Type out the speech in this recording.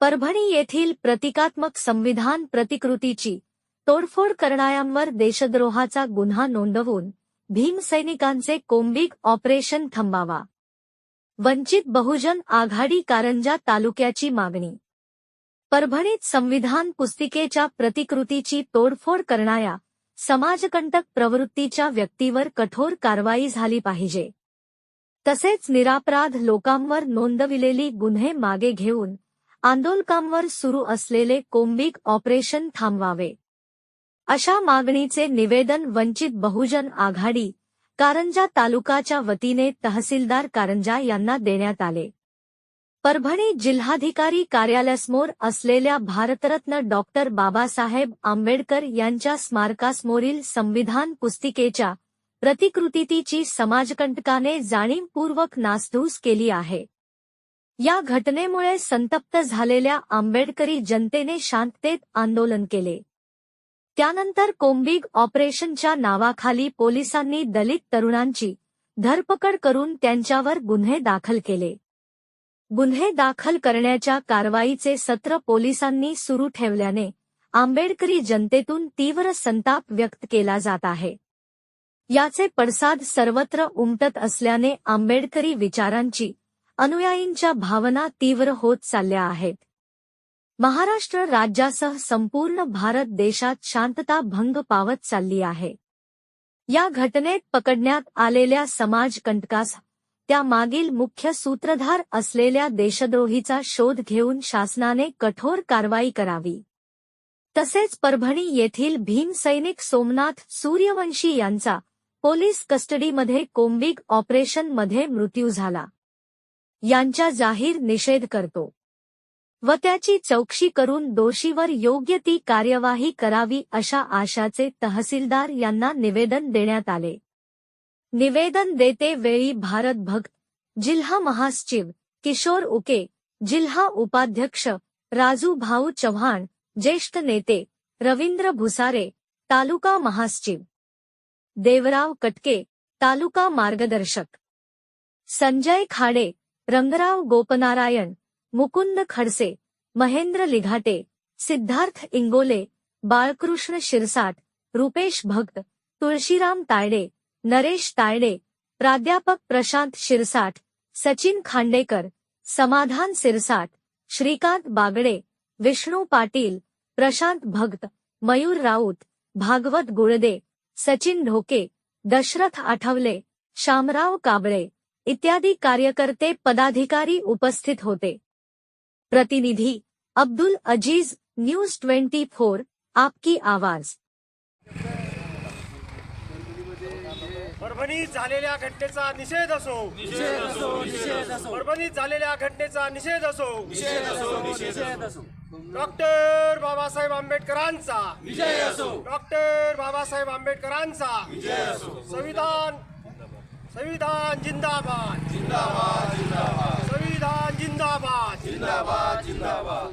परभणी येथील प्रतिकात्मक संविधान प्रतिकृतीची तोडफोड करणाऱ्यांवर देशद्रोहाचा गुन्हा नोंदवून भीमसैनिकांचे कोंबिक ऑपरेशन थांबावा. वंचित बहुजन आघाडी कारंजा तालुक्याची मागणी. परभणीत संविधान पुस्तिकेच्या प्रतिकृतीची तोडफोड करणाऱ्या समाजकंटक प्रवृत्तीच्या व्यक्तीवर कठोर कारवाई झाली पाहिजे. तसेच निरापराध लोकांवर नोंदविलेली गुन्हे मागे घेऊन आंदोलकांवर सुरू असलेले कोंबिक ऑपरेशन थांबवावे. अशा मागणीचे निवेदन वंचित बहुजन आघाडी कारंजा तालुकाच्या वतीने तहसीलदार कारंजा यांना देण्यात आले. परभणी जिल्हाधिकारी कार्यालयासमोर असलेल्या भारतरत्न डॉक्टर बाबासाहेब आंबेडकर यांच्या स्मारकासमोरील संविधान पुस्तिकेच्या प्रतिकृतीची समाजकंटकाने जाणीवपूर्वक नासधूस केली आहे. या घटनेमुळे संतप्त झालेल्या आंबेडकरी जनतेने शांततेत आंदोलन केले. त्यानंतर कोम्बिग ऑपरेशनच्या नावाखाली पोलिसांनी दलित तरुणांची धरपकड करून त्यांच्यावर गुन्हे दाखल केले. गुन्हे दाखल करण्याच्या कारवाईचे सत्र पोलिसांनी सुरू ठेवल्याने आंबेडकरी जनतेतून तीव्र संताप व्यक्त केला जात आहे. याचे पडसाद सर्वत्र उमटत असल्याने आंबेडकरी विचारांची अनुयायींच्या भावना तीव्र होत चालल्या आहेत. महाराष्ट्र राज्यासह संपूर्ण भारत देशात शांतता भंग पावत चालली आहे. या घटनेत पकडण्यात आलेल्या समाजकंटकास त्यामागील मुख्य सूत्रधार असलेल्या देशद्रोहीचा शोध घेऊन शासनाने कठोर कारवाई करावी. तसेच परभणी येथील भीमसैनिक सोमनाथ सूर्यवंशी यांचा पोलीस कस्टडीमध्ये कोंबिग ऑपरेशनमध्ये मृत्यू झाला. यांचा जाहीर निषेध करतो. व त्याची चौकशी करून दोषीवर योग्य ती कार्यवाही करावी अशा आशाचे तहसीलदार यांना निवेदन देण्यात आले. निवेदन देते वेळी भारत भक्त जिल्हा महासचिव किशोर उके जिल्हा उपाध्यक्ष राजू भाऊ चव्हाण ज्येष्ठ नेते रवींद्र भुसारे तालुका महासचिव. देवराव कटके तालुका मार्गदर्शक. संजय खाडे रंगराव गोपनारायण मुकुंद खडसे महेंद्र लिघाटे सिद्धार्थ इंगोले बाळकृष्ण शिरसाट रुपेश भक्त तुळशीराम तायडे नरेश तायडे प्राध्यापक प्रशांत शिरसाट सचिन खांडेकर समाधान सिरसाट श्रीकांत बागडे विष्णू पाटील प्रशांत भक्त मयूर राऊत भागवत गुळदे सचिन ढोके दशरथ आठवले शामराव काबळे. इत्यादी कार्यकर्ते पदाधिकारी उपस्थित होते. प्रतिनिधी Abdul Aziz news twenty four आपकी आवाज. परभणीत झालेल्या घटनेचा निषेध असो. परभणीत झालेल्या घटनेचा निषेध असो. डॉक्टर बाबासाहेब आंबेडकरांचा. डॉक्टर बाबासाहेब आंबेडकरांचा. संविधान संविधान जिंदाबाद. संविधान जिंदाबाद.